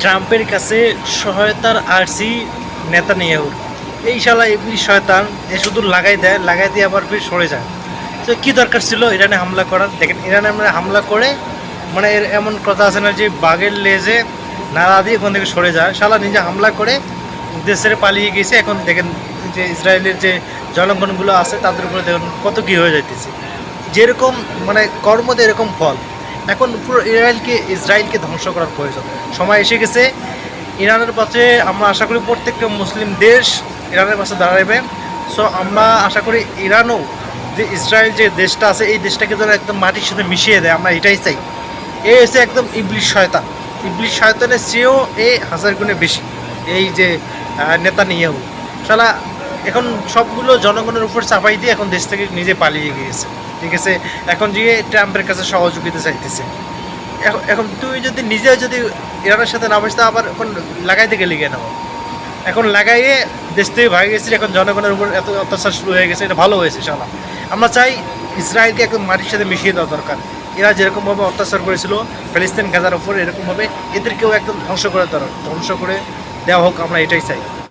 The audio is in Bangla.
ট্রাম্পের কাছে সহায়তার আরসি নেতানিয়াহুর। এই শালা ইবলিশ শয়তান, এ শুধু লাগাই দেয়, লাগাই দিয়ে আবার ফির সরে যায়। তো কী দরকার ছিল? ইরানে হামলা করার। দেখেন, ইরানে আমরা হামলা করে মানে এর এমন কথা আছে না যে বাঘের লেজে নাড়া দিয়ে ওখান থেকে সরে যায়। শালা নিজে হামলা করে দেশের পালিয়ে গেছে। এখন দেখেন যে ইসরায়েলের যে জনগণগুলো আছে, তাদের উপরে দেখুন কত কী হয়ে যাইতেছে। যেরকম মানে কর্মতে এরকম ফল। এখন পুরো ইসরায়েলকে ইসরায়েলকে ধ্বংস করার প্রয়োজন। সময় এসে গেছে। ইরানের পথে আমরা আশা করি প্রত্যেকটা মুসলিম দেশ ইরানের পাশে দাঁড়াবে। সো আমরা আশা করি ইরানও যে ইসরায়েল যে দেশটা আছে, এই দেশটাকে যেন একদম মাটির সাথে মিশিয়ে দেয়। আমরা এটাই চাই। এ হচ্ছে একদম ইবলিশ শয়তান। ইবলিশ শয়তানের চেয়েও এ হাজার গুণে বেশি। এই যে নেতা নিয়েও শালা এখন সবগুলো জনগণের উপর চাপাই দিয়ে এখন দেশ থেকে নিজে পালিয়ে গিয়েছে। ঠিক আছে? এখন যে ট্রাম্পের কাছে সহযোগিতা চাইতেছে। এখন- এখন তুই যদি নিজে যদি ইরানের সাথে না বসতে আবার এখন লাগাইতে গেলি কেন? এখন লাগাইয়ে দেশ থেকে ভাগে গেছে এখন জনগণের উপর এত অত্যাচার শুরু হয়ে গেছে, এটা ভালো হয়েছে, শালা। আমরা চাই ইসরায়েলকে একদম মাটির সাথে মিশিয়ে দেওয়া দরকার। এরা যেরকমভাবে অত্যাচার করেছিল, ফিলিস্তিন, গাজার উপর এরকমভাবে এদেরকেও একদম ধ্বংস করে ধ্বংস করে দেওয়া হোক, আমরা এটাই চাই।